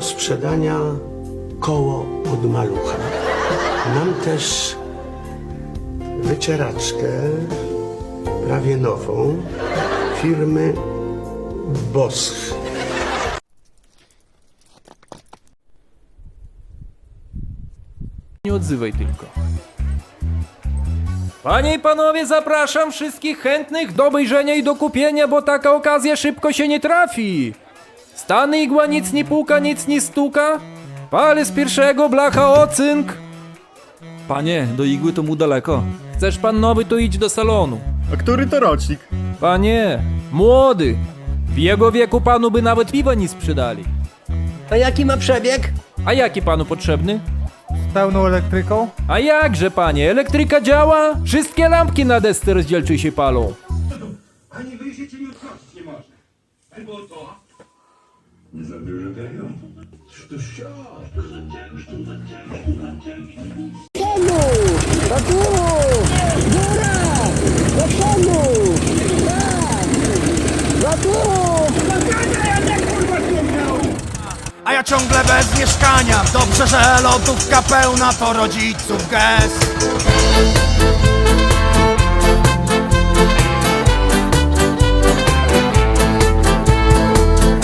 sprzedania koło od malucha. Mam też wycieraczkę prawie nową firmy Bosch. Nie odzywaj tylko. Panie i panowie, zapraszam wszystkich chętnych do obejrzenia i do kupienia, bo taka okazja szybko się nie trafi. Stany igła nic nie puka, nic nie stuka. Pale z pierwszego blacha ocynk. Panie, do igły to mu daleko. Chcesz pan nowy, to idź do salonu. A który to rocznik? Panie, młody. W jego wieku panu by nawet piwa nie sprzedali. A jaki ma przebieg? A jaki panu potrzebny? pełną elektryką? A jakże panie, elektryka działa? Wszystkie lampki na desce rozdzielczej się palą. Ani cię nie odchodzić nie można. Albo to. Nie za dużo tego. To siad. A ja ciągle bez mieszkania. Dobrze, że lodówka pełna to rodziców gest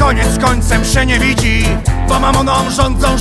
Koniec końcem się nie widzi Bo mamoną rządzą